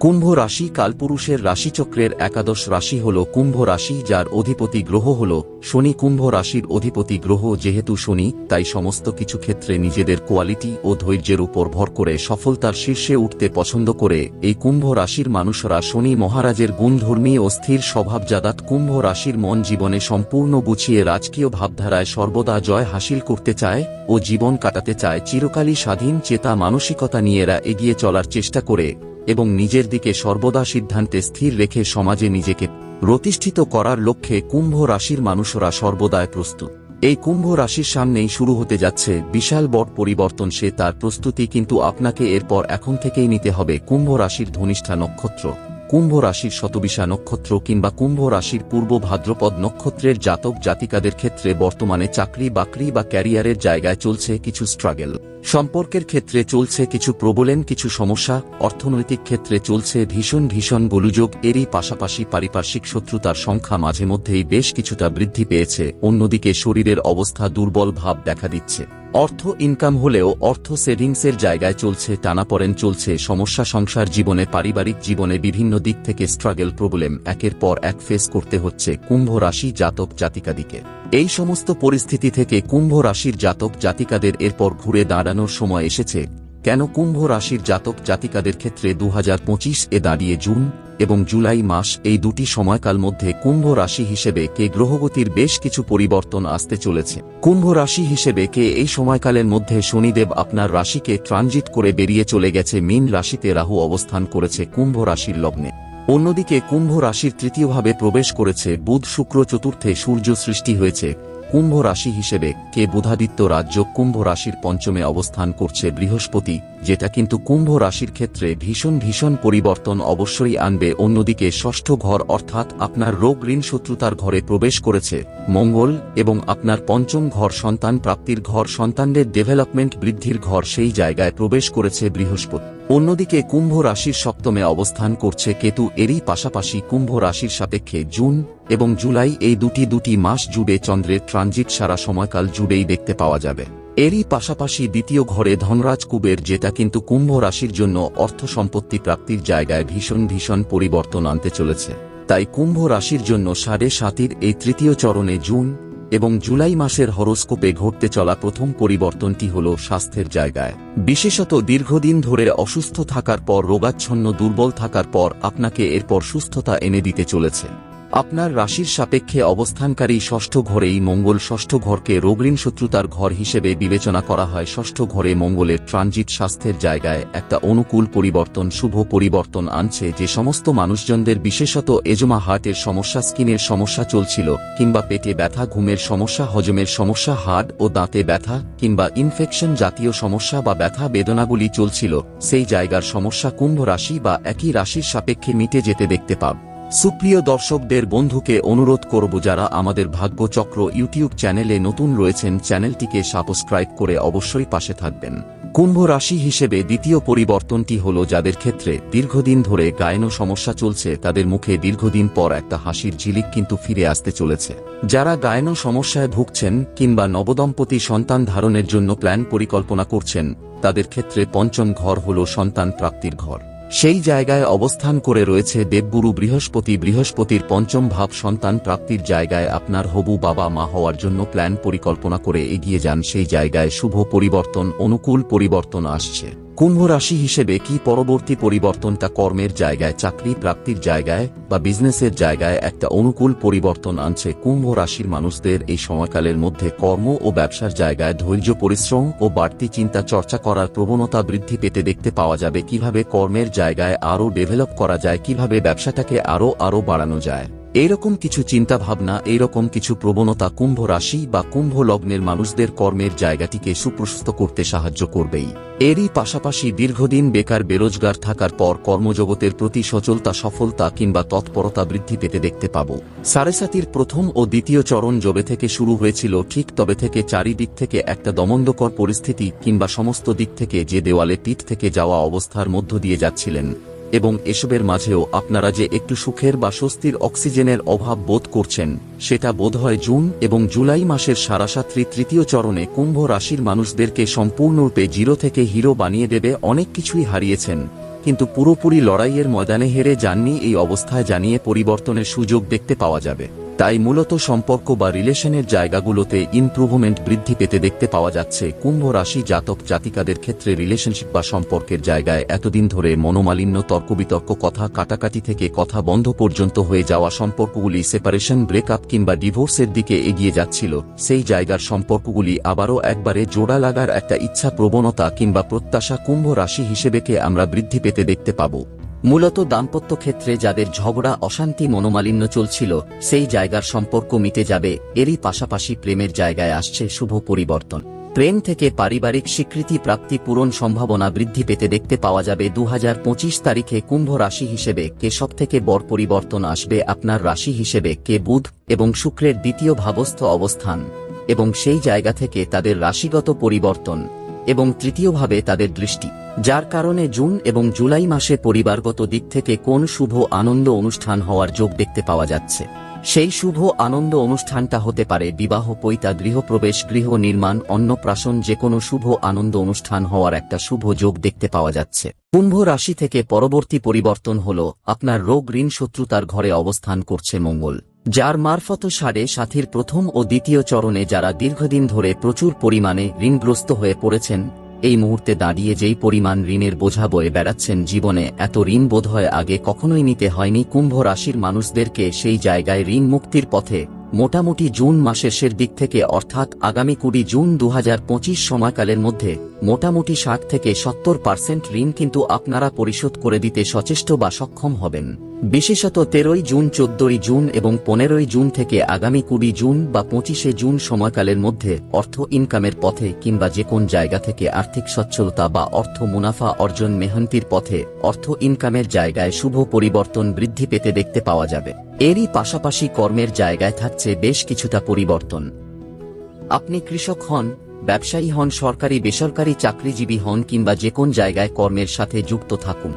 কুম্ভ রাশি কালপুরুষের রাশিচক্রের একাদশ রাশি হল কুম্ভ রাশি, যার অধিপতি গ্রহ হল শনি। কুম্ভ রাশির অধিপতি গ্রহ যেহেতু শনি, তাই সমস্ত কিছু ক্ষেত্রে নিজেদের কোয়ালিটি ও ধৈর্যের উপর ভর করে সফলতার শীর্ষে উঠতে পছন্দ করে। এই কুম্ভ রাশির মানুষরা শনি মহারাজের গুণধর্মী ও স্থির স্বভাবজাদাত কুম্ভ রাশির মন জীবনে সম্পূর্ণ গুছিয়ে রাজকীয় ভাবধারায় সর্বদা জয় হাসিল করতে চায় ও জীবন কাটাতে চায়। চিরকালই স্বাধীন, চেতা, মানসিকতা নিয়ে এরা এগিয়ে চলার চেষ্টা করে। এবং নিজের দিকে সর্বদা সিদ্ধান্তে স্থির রেখে সমাজে নিজেকে প্রতিষ্ঠিত করার লক্ষ্যে কুম্ভ রাশির মানুষরা সর্বদায় প্রস্তুত। এই কুম্ভ রাশির সামনেই শুরু হতে যাচ্ছে বিশাল বট পরিবর্তন, সে তার প্রস্তুতি, কিন্তু আপনাকে এরপর এখন থেকেই নিতে হবে কুম্ভ রাশির ধনিষ্ঠা নক্ষত্র। কুম্ভ রাশির শতবিশা নক্ষত্র কিংবা কুম্ভ রাশির পূর্ব ভাদ্রপদ নক্ষত্রের জাতক জাতিকাদের ক্ষেত্রে বর্তমানে চাকরি বাকরি বা ক্যারিয়ারের জায়গায় চলছে কিছু স্ট্রাগল সম্পর্কের ক্ষেত্রে চলছে কিছু প্রবলেম, কিছু সমস্যা, অর্থনৈতিক ক্ষেত্রে চলছে ভীষণ ভীষণ গোলুযোগ, এরই পাশাপাশি পারিপার্শ্বিক শত্রুতার সংখ্যা মাঝে মধ্যেই বেশ কিছুটা বৃদ্ধি পেয়েছে, অন্যদিকে শরীরের অবস্থা দুর্বল ভাব দেখা দিচ্ছে। অর্থ ইনকাম হলেও অর্থ সেভিংসের জায়গায় চলছে টানাপড়েন চলছে, সমস্যা সংসার জীবনে, পারিবারিক জীবনে বিভিন্ন দিক থেকে স্ট্রাগল প্রবলেম একের পর এক ফেস করতে হচ্ছে কুম্ভ রাশি জাতক জাতিকাদিকে। এই সমস্ত পরিস্থিতি থেকে কুম্ভ রাশির জাতক জাতিকাদের এরপর ঘুরে দাঁড়ানোর সময় এসেছে। কেন কুম্ভ রাশির জাতক জাতিকাদের ক্ষেত্রে দু হাজার পঁচিশ এ দাঁড়িয়ে জুন এবং জুলাই মাস, এই দুটি সময়কাল মধ্যে কুম্ভ রাশি হিসেবে কে গ্রহগতির বেশ কিছু পরিবর্তন আসতে চলেছে। কুম্ভ রাশি হিসেবে কে এই সময়কালের মধ্যে শনিদেব আপনার রাশিকে ট্রানজিট করে বেরিয়ে চলে গেছে মীন রাশিতে রাহু অবস্থান করেছে কুম্ভ রাশির লগ্নে। অন্যদিকে কুম্ভ রাশির তৃতীয়ভাবে প্রবেশ করেছে বুধ শুক্র চতুর্থে সূর্য সৃষ্টি হয়েছে। কুম্ভ রাশি হিসেবে কে বুধাদিত্য রাজ্য কুম্ভ রাশির পঞ্চমে অবস্থান করছে বৃহস্পতি, যেটা কিন্তু কুম্ভ রাশির ক্ষেত্রে ভীষণ ভীষণ পরিবর্তন অবশ্যই আনবে। অন্যদিকে ষষ্ঠ ঘর অর্থাৎ আপনার রোগ ঋণ শত্রুতার ঘরে প্রবেশ করেছে। মঙ্গল এবং আপনার পঞ্চম ঘর সন্তান প্রাপ্তির ঘর সন্তানদের ডেভেলপমেন্ট বৃদ্ধির ঘর সেই জায়গায় প্রবেশ করেছে বৃহস্পতি। অন্যদিকে কুম্ভ রাশির সপ্তমে অবস্থান করছে কেতু। এরই পাশাপাশি কুম্ভ রাশির সাপেক্ষে জুন এবং জুলাই এই দুটি দুটি মাস জুড়ে চন্দ্রের ট্রানজিট সারা সময়কাল জুড়েই দেখতে পাওয়া যাবে। এরই পাশাপাশি দ্বিতীয় ঘরে ধনরাজ কুবের যেটা কিন্তু কুম্ভ রাশির জন্য অর্থ সম্পত্তি প্রাপ্তির জায়গায় ভীষণ ভীষণ পরিবর্তন আনতে চলেছে। তাই কুম্ভ রাশির জন্য সাড়ে সাতির এই তৃতীয় চরণে জুন এবং জুলাই মাসের হরস্কোপে ঘটতে চলা প্রথম পরিবর্তনটি হল স্বাস্থ্যের জায়গায়। বিশেষত দীর্ঘদিন ধরে অসুস্থ থাকার পর, রোগাচ্ছন্ন দুর্বল থাকার পর, আপনাকে এরপর সুস্থতা এনে দিতে চলেছে। আপনার রাশির সাপেক্ষে অবস্থানকারী ষষ্ঠ ঘরেই মঙ্গল ষষ্ঠ ঘরকে রোগঋণ শত্রুতার ঘর হিসেবে বিবেচনা করা হয়। ষষ্ঠ ঘরে মঙ্গলের ট্রানজিট স্বাস্থ্যের জায়গায় একটা অনুকূল পরিবর্তন, শুভ পরিবর্তন আনছে। যে সমস্ত মানুষজনদের, বিশেষত এজমা হার্টের সমস্যা, স্কিনের সমস্যা চলছিল, কিংবা পেটে ব্যথা, ঘুমের সমস্যা, হজমের সমস্যা, হাড় ও দাঁতে ব্যথা, কিংবা ইনফেকশন জাতীয় সমস্যা বা ব্যথা বেদনাগুলি চলছিল, সেই জায়গার সমস্যা কুম্ভ রাশি বা একই রাশির সাপেক্ষে মিটে যেতে দেখতে পাব। সুপ্রিয় দর্শকদের বন্ধুকে অনুরোধ করব যারা আমাদের ভাগ্যচক্র ইউটিউব চ্যানেলে নতুন রয়েছেন, চ্যানেলটিকে সাবস্ক্রাইব করে অবশ্যই পাশে থাকবেন। কুম্ভ রাশি হিসেবে দ্বিতীয় পরিবর্তনটি হল যাদের ক্ষেত্রে দীর্ঘদিন ধরে গায়ন সমস্যা চলছে, তাদের মুখে দীর্ঘদিন পর একটা হাসির ঝিলিক কিন্তু ফিরে আসতে চলেছে। যারা গায়ন সমস্যায় ভুগছেন কিংবা নবদম্পতি সন্তান ধারণের জন্য প্ল্যান পরিকল্পনা করছেন, তাদের ক্ষেত্রে পঞ্চম ঘর হল সন্তান প্রাপ্তির ঘর। সেই জায়গায় অবস্থান করে রয়েছে দেবগুরু বৃহস্পতি। বৃহস্পতির পঞ্চম ভাব সন্তান প্রাপ্তির জায়গায় আপনার হবু বাবা মা হওয়ার জন্য প্ল্যান পরিকল্পনা করে এগিয়ে যান। সেই জায়গায় শুভ পরিবর্তন, অনুকূল পরিবর্তন আসছে। কুম্ভ রাশি হিসেবে কি পরবর্তী পরিবর্তনটা কর্মের জায়গায়, চাকরি প্রাপ্তির জায়গায় বা বিজনেসের জায়গায় একটা অনুকূল পরিবর্তন আনছে কুম্ভ রাশির মানুষদের এই সময়কালের মধ্যে? কর্ম ও ব্যবসার জায়গায় ধৈর্য, পরিশ্রম ও বাড়তি চিন্তা চর্চা করার প্রবণতা বৃদ্ধি পেতে দেখতে পাওয়া যাবে। কীভাবে কর্মের জায়গায় আরও ডেভেলপ করা যায়? কীভাবে ব্যবসাটাকে আরও আরও বাড়ানো যায়? এইরকম কিছু চিন্তা ভাবনা এইরকম কিছু প্রবণতা কুম্ভ রাশি বা কুম্ভ লগ্নের মানুষদের কর্মের জায়গাটিকে সুপ্রশস্ত করতে সাহায্য করবেই। এরই পাশাপাশি দীর্ঘদিন বেকার বেরোজগার থাকার পর কর্মজগতের প্রতি সচলতা, সফলতা কিংবা তৎপরতা বৃদ্ধি পেতে দেখতে পাব। সারেসাতির প্রথম ও দ্বিতীয় চরণ জবে থেকে শুরু হয়েছিল, ঠিক তবে থেকে চারিদিক থেকে একটা দমন্দকর পরিস্থিতি কিংবা সমস্ত দিক থেকে যে দেওয়ালে পিঠ থেকে যাওয়া অবস্থার মধ্য দিয়ে যাচ্ছিলেন। এবং এসবের মাঝেও আপনারা যে একটু সুখের বা স্বস্তির অক্সিজেনের অভাব বোধ করছেন, সেটা বোধহয় জুন এবং জুলাই মাসের সারাসাত্রি তৃতীয় চরণে কুম্ভ রাশির মানুষদেরকে সম্পূর্ণরূপে জিরো থেকে হিরো বানিয়ে দেবে অনেক কিছুই হারিয়েছেন। কিন্তু পুরোপুরি লড়াইয়ের ময়দানে হেরে যাননি এই অবস্থায় জানিয়ে পরিবর্তনের সুযোগ দেখতে পাওয়া যাবে। তাই মূলত সম্পর্ক বা রিলেশনের জায়গাগুলোতে ইমপ্রুভমেন্ট বৃদ্ধি পেতে দেখতে পাওয়া যাচ্ছে। কুম্ভ রাশি জাতক জাতিকাদের ক্ষেত্রে রিলেশনশিপ বা সম্পর্কের জায়গায় এতদিন ধরে মনোমালিন্য, তর্কবিতর্ক, কথা কাটাকাটি থেকে কথা বন্ধ পর্যন্ত হয়ে যাওয়া সম্পর্কগুলি সেপারেশন ব্রেকআপ কিংবা ডিভোর্সের দিকে এগিয়ে যাচ্ছিল। সেই জায়গার সম্পর্কগুলি আবারও একবারে জোড়া লাগার একটা ইচ্ছা প্রবণতা কিংবা প্রত্যাশা কুম্ভ রাশি হিসেবেকে আমরা বৃদ্ধি পেতে দেখতে পাবো। মূলত দাম্পত্য ক্ষেত্রে যাদের ঝগড়া, অশান্তি, মনোমালিন্য চলছিল, সেই জায়গার সম্পর্ক মিটে যাবে, এরই পাশাপাশি প্রেমের জায়গায় আসছে শুভ পরিবর্তন। প্রেম থেকে পারিবারিক স্বীকৃতি প্রাপ্তি পূরণ সম্ভাবনা বৃদ্ধি পেতে দেখতে পাওয়া যাবে দু হাজার পঁচিশ তারিখে কুম্ভ রাশি হিসেবে কে সব থেকে বড় পরিবর্তন আসবে আপনার রাশি হিসেবে কে বুধ এবং শুক্রের দ্বিতীয় ভাবস্থ অবস্থান এবং সেই জায়গা থেকে তাদের রাশিগত পরিবর্তন। এবং তৃতীয়ভাবে তাদের দৃষ্টি, যার কারণে জুন এবং জুলাই মাসে পরিবারগত দিক থেকে কোন শুভ আনন্দ অনুষ্ঠান হওয়ার যোগ দেখতে পাওয়া যাচ্ছে। সেই শুভ আনন্দ অনুষ্ঠানটা হতে পারে বিবাহ, পৈতা, গৃহপ্রবেশ, গৃহ নির্মাণ, অন্নপ্রাশন যে কোনো শুভ আনন্দ অনুষ্ঠান হওয়ার একটা শুভ যোগ দেখতে পাওয়া যাচ্ছে। কুম্ভ রাশি থেকে পরবর্তী পরিবর্তন হল, আপনার রোগ, ঋণ, শত্রুতার ঘরে অবস্থান করছে মঙ্গল। যার মারফত সাড়ে সাথীর প্রথম ও দ্বিতীয় চরণে যারা দীর্ঘদিন ধরে প্রচুর পরিমাণে ঋণগ্রস্ত হয়ে পড়েছেন, এই মুহূর্তে দাঁড়িয়ে যেই পরিমাণ ঋণের বোঝা বয়ে বেড়াচ্ছেন জীবনে, এত ঋণ বোধহয় আগে কখনোই নিতে হয়নি কুম্ভ রাশির মানুষদেরকে সেই জায়গায় ঋণ মুক্তির পথে, মোটামুটি জুন মাসের দিক থেকে অর্থাৎ আগামী কুড়ি জুন দু হাজার পঁচিশ সময়কালের মধ্যে, মোটামুটি ষাট থেকে সত্তর পার্সেন্ট ঋণ কিন্তু আপনারা পরিশোধ করে দিতে সচেষ্ট বা সক্ষম হবেন। বিশেষত তেরোই জুন, চোদ্দই জুন এবং পনেরোই জুন থেকে আগামী কুড়ি জুন বা পঁচিশে জুন সময়কালের মধ্যে অর্থ ইনকামের পথে কিংবা যে কোন জায়গা থেকে আর্থিক সচ্ছলতা বা অর্থ মুনাফা অর্জন মেহন্তির পথে অর্থ ইনকামের জায়গায় শুভ পরিবর্তন বৃদ্ধি পেতে দেখতে পাওয়া যাবে। এরই পাশাপাশি কর্মের জায়গায় থাকছে বেশ কিছুটা পরিবর্তন। আপনি কৃষক হন, ব্যবসায়ী হন, সরকারি, বেসরকারি চাকরিজীবী হন কিংবা যে কোন জায়গায় কর্মের সাথে যুক্ত থাকুন।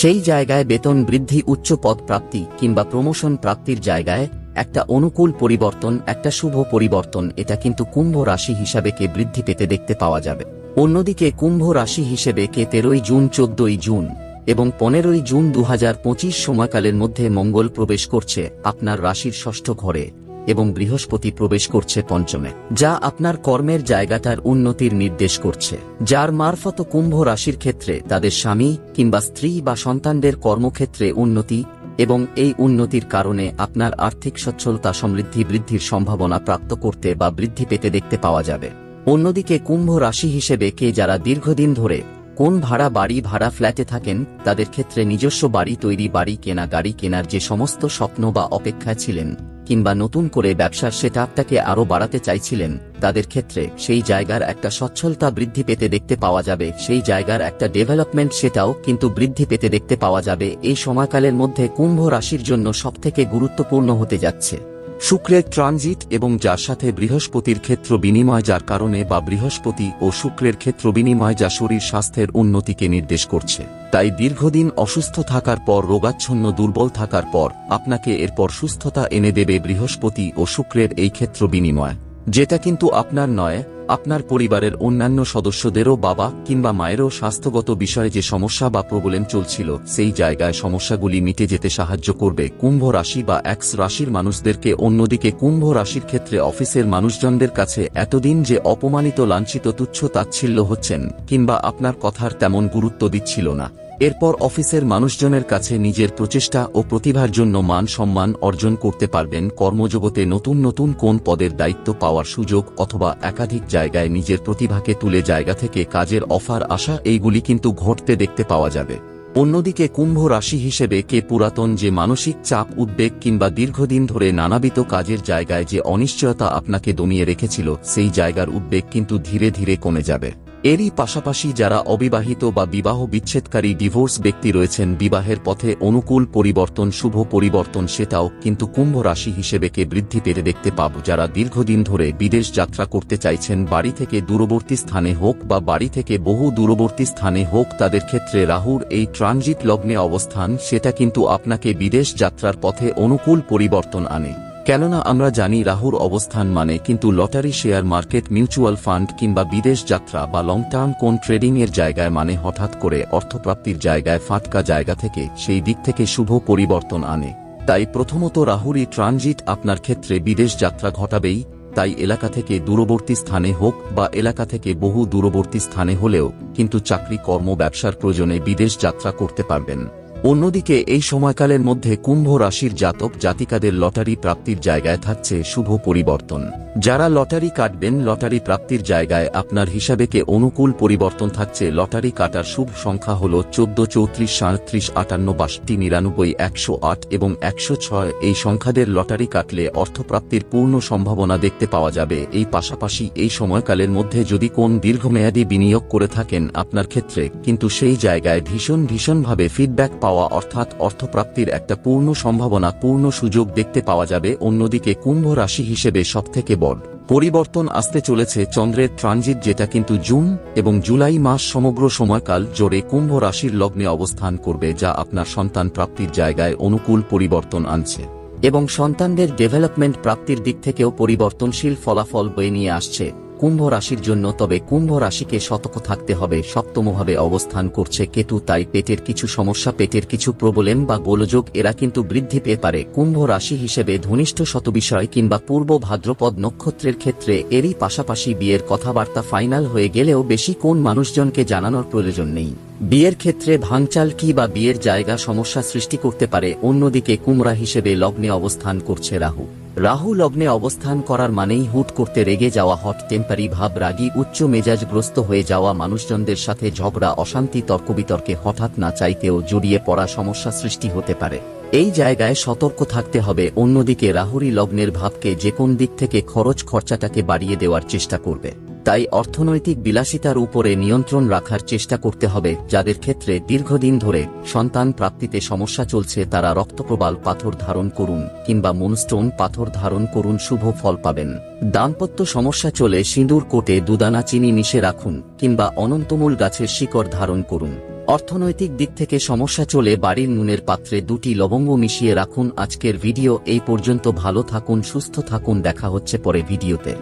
সেই জায়গায় বেতন বৃদ্ধি, উচ্চ পদ প্রাপ্তি কিংবা প্রমোশন প্রাপ্তির জায়গায় একটা অনুকূল পরিবর্তন, একটা শুভ পরিবর্তন, এটা কিন্তু কুম্ভ রাশি হিসাবে কে বৃদ্ধি পেতে দেখতে পাওয়া যাবে। অন্যদিকে কুম্ভ রাশি হিসেবে কে তেরোই জুন, চোদ্দই জুন এবং পনেরোই জুন দু হাজার পঁচিশ সময়কালের মধ্যে মঙ্গল প্রবেশ করছে আপনার রাশির ষষ্ঠ ঘরে। এবং বৃহস্পতি প্রবেশ করছে পঞ্চমে, যা আপনার কর্মের জায়গাটার উন্নতির নির্দেশ করছে, যার মারফত কুম্ভ রাশির ক্ষেত্রে তাদের স্বামী কিংবা স্ত্রী বা সন্তানদের কর্মক্ষেত্রে উন্নতি এবং এই উন্নতির কারণে আপনার আর্থিক সচ্ছলতা সমৃদ্ধি বৃদ্ধির সম্ভাবনা প্রাপ্ত করতে বা বৃদ্ধি পেতে দেখতে পাওয়া যাবে। অন্যদিকে কুম্ভ রাশি হিসেবে কে যারা দীর্ঘদিন ধরে কোন ভাড়া বাড়ি ভাড়া ফ্ল্যাটে থাকেন, তাদের ক্ষেত্রে নিজস্ব বাড়ি তৈরি, বাড়ি কেনা, গাড়ি কেনার যে সমস্ত স্বপ্ন বা অপেক্ষায় ছিলেন কিংবা নতুন করে ব্যবসার সেটআপটাকে আরও বাড়াতে চাইছিলেন, তাদের ক্ষেত্রে সেই জায়গার একটা সচ্ছলতা বৃদ্ধি পেতে দেখতে পাওয়া যাবে, সেই জায়গার একটা ডেভেলপমেন্ট সেটাও কিন্তু বৃদ্ধি পেতে দেখতে পাওয়া যাবে, এই সময়কালের মধ্যে কুম্ভ রাশির জন্য সবথেকে গুরুত্বপূর্ণ হতে যাচ্ছে। শুক্রের ট্রানজিট এবং যার সাথে বৃহস্পতির ক্ষেত্র বিনিময় যার কারণে বা বৃহস্পতি ও শুক্রের ক্ষেত্র বিনিময় যা শরীর স্বাস্থ্যের উন্নতিকে নির্দেশ করছে। তাই দীর্ঘদিন অসুস্থ থাকার পর, রোগাচ্ছন্ন দুর্বল থাকার পর, আপনাকে এরপর সুস্থতা এনে দেবে বৃহস্পতি ও শুক্রের এই ক্ষেত্র বিনিময়। যেটা কিন্তু আপনার নয়, আপনার পরিবারের অন্যান্য সদস্যদেরও বাবা কিংবা মায়েরও স্বাস্থ্যগত বিষয়ে যে সমস্যা বা প্রবলেম চলছিল, সেই জায়গায় সমস্যাগুলি মিটে যেতে সাহায্য করবে। কুম্ভ রাশি বা এক্স রাশির মানুষদেরকে অন্যদিকে কুম্ভ রাশির ক্ষেত্রে অফিসের মানুষজনদের কাছে এতদিন যে অপমানিত লাঞ্ছিত তুচ্ছ তাচ্ছিল্য হচ্ছেন, কিংবা আপনার কথার তেমন গুরুত্ব দিচ্ছিল না। এরপর অফিসের মানুষজনের কাছে নিজের প্রচেষ্টা ও প্রতিভার জন্য মান সম্মান অর্জন করতে পারবেন কর্মজগতে নতুন নতুন কোন পদের দায়িত্ব পাওয়ার সুযোগ অথবা একাধিক জায়গায় নিজের প্রতিভাকে তুলে জায়গা থেকে কাজের অফার আসা এইগুলি কিন্তু ঘটতে দেখতে পাওয়া যাবে। অন্যদিকে কুম্ভ রাশি হিসেবে কে পুরাতন যে মানসিক চাপ, উদ্বেগ কিংবা দীর্ঘদিন ধরে নানাবিত কাজের জায়গায় যে অনিশ্চয়তা আপনাকে দমিয়ে রেখেছিল, সেই জায়গার উদ্বেগ কিন্তু ধীরে ধীরে কমে যাবে। এরই পাশাপাশি যারা অবিবাহিত বা বিবাহ বিচ্ছেদকারী ডিভোর্স ব্যক্তি রয়েছেন, বিবাহের পথে অনুকূল পরিবর্তন, শুভ পরিবর্তন সেটাও কিন্তু কুম্ভ রাশি হিসেবে কে বৃদ্ধি পেতে দেখতে পাব। যারা দীর্ঘদিন ধরে বিদেশ যাত্রা করতে চাইছেন, বাড়ি থেকে দূরবর্তী স্থানে হোক বা বাড়ি থেকে বহু দূরবর্তী স্থানে হোক, তাদের ক্ষেত্রে রাহুর এই ট্রানজিট লগ্নে অবস্থান, সেটা কিন্তু আপনাকে বিদেশ যাত্রার পথে অনুকূল পরিবর্তন আনে। কেননা আমরা জানি রাহুর অবস্থান মানে কিন্তু lottery share market, mutual fund কিংবা বিদেশ যাত্রা বা লং টার্ম কোন ট্রেডিং এর জায়গায় মানে হঠাৎ করে অর্থপ্রাপ্তির জায়গায় ফাটকা জায়গা থেকে সেই দিক থেকে শুভ পরিবর্তন আনে। তাই প্রথমত রাহুরই ট্রানজিট আপনার ক্ষেত্রে বিদেশ যাত্রা ঘটাবেই, তাই এলাকা থেকে দূরবর্তী স্থানে হোক বা এলাকা থেকে বহু দূরবর্তী স্থানে হলেও কিন্তু চাকরি, কর্ম, ব্যবসার প্রয়োজনে বিদেশ যাত্রা করতে পারবেন। অন্যদিকে, এই সময়কালের মধ্যে কুম্ভ রাশির জাতক জাতিকাদের লটারি প্রাপ্তির জায়গায় থাকছে শুভ পরিবর্তন। যারা লটারি কাটবেন, লটারি প্রাপ্তির জায়গায় আপনার হিসাবেকে অনুকূল পরিবর্তন থাকছে। লটারি কাটার শুভ সংখ্যা হল চোদ্দ, চৌত্রিশ, সাঁত্রিশ, আটান্ন, বাষট্টি, নিরানব্বই, একশো আট এবং একশো ছয়। এই সংখ্যাদের লটারি কাটলে অর্থপ্রাপ্তির পূর্ণ সম্ভাবনা দেখতে পাওয়া যাবে। এই পাশাপাশি, এই সময়কালের মধ্যে যদি কোন দীর্ঘমেয়াদী বিনিয়োগ করে থাকেন আপনার ক্ষেত্রে, কিন্তু সেই জায়গায় ভীষণ ভীষণভাবে ফিডব্যাক পাওয়া অর্থাৎ অর্থপ্রাপ্তির একটা পূর্ণ সম্ভাবনা, পূর্ণ সুযোগ দেখতে পাওয়া যাবে। অন্যদিকে কুম্ভ রাশি হিসেবে সবথেকে বড় পরিবর্তন আসতে চলেছে চন্দ্রের ট্রানজিট, যেটা কিন্তু জুন এবং জুলাই মাস সমগ্র সময়কাল জোরে কুম্ভ রাশির লগ্নে অবস্থান করবে, যা আপনার সন্তান প্রাপ্তির জায়গায় অনুকূল পরিবর্তন আনছে। এবং সন্তানদের ডেভেলপমেন্ট প্রাপ্তির দিক থেকেও পরিবর্তনশীল ফলাফল বয়ে নিয়ে আসছে। কুম্ভ রাশির জন্য তবে কুম্ভ রাশিকে সতর্ক থাকতে হবে। সপ্তমভাবে অবস্থান করছে কেতু, তাই পেটের কিছু সমস্যা, পেটের কিছু প্রবলেম বা গোলযোগ এরা কিন্তু বৃদ্ধি পেয়ে পারে। কুম্ভ রাশি হিসেবে ঘনিষ্ঠ শতবিষয় কিংবা পূর্ব ভাদ্রপদ নক্ষত্রের ক্ষেত্রে এরই পাশাপাশি বিয়ের কথাবার্তা ফাইনাল হয়ে গেলেও বেশি কোন মানুষজনকে জানানোর প্রয়োজন নেই। বিয়ের ক্ষেত্রে ভাঙচাল কি বা বিয়ের জায়গা সমস্যা সৃষ্টি করতে পারে। অন্যদিকে কুমড়া হিসেবে লগ্নে অবস্থান করছে রাহু। রাহু লগ্নে অবস্থান করার মানেই হুট করতে রেগে যাওয়া হট টেম্পারি ভাব রাগী উচ্চ মেজাজগ্রস্ত হয়ে যাওয়া মানুষজনদের সাথে ঝগড়া, অশান্তি, তর্কবিতর্কে হঠাৎ না চাইতেও জড়িয়ে পড়া সমস্যা সৃষ্টি হতে পারে। এই জায়গায় সতর্ক থাকতে হবে, অন্যদিকে রাহুরি লগ্নের ভাবকে যে কোন দিক থেকে খরচ খরচাটাকে বাড়িয়ে দেওয়ার চেষ্টা করবে। তাই অর্থনৈতিক বিলাসিতার উপরে নিয়ন্ত্রণ রাখার চেষ্টা করতে হবে, যাদের ক্ষেত্রে দীর্ঘদিন ধরে সন্তান প্রাপ্তিতে সমস্যা চলছে তারা রক্তপ্রবাল পাথর ধারণ করুন, কিংবা মুনস্টোন পাথর ধারণ করুন, শুভ ফল পাবেন। দাম্পত্য সমস্যা চলে সিঁদুর কোটে দুদানা চিনি মিশে রাখুন, কিংবা অনন্তমূল গাছের শিকড় ধারণ করুন। অর্থনৈতিক দিক থেকে সমস্যা চলে বাড়ির নুনের পাত্রে দুটি লবঙ্গ মিশিয়ে রাখুন। আজকের ভিডিও এই পর্যন্ত, ভালো থাকুন, সুস্থ থাকুন, দেখা হচ্ছে পরে ভিডিওতে।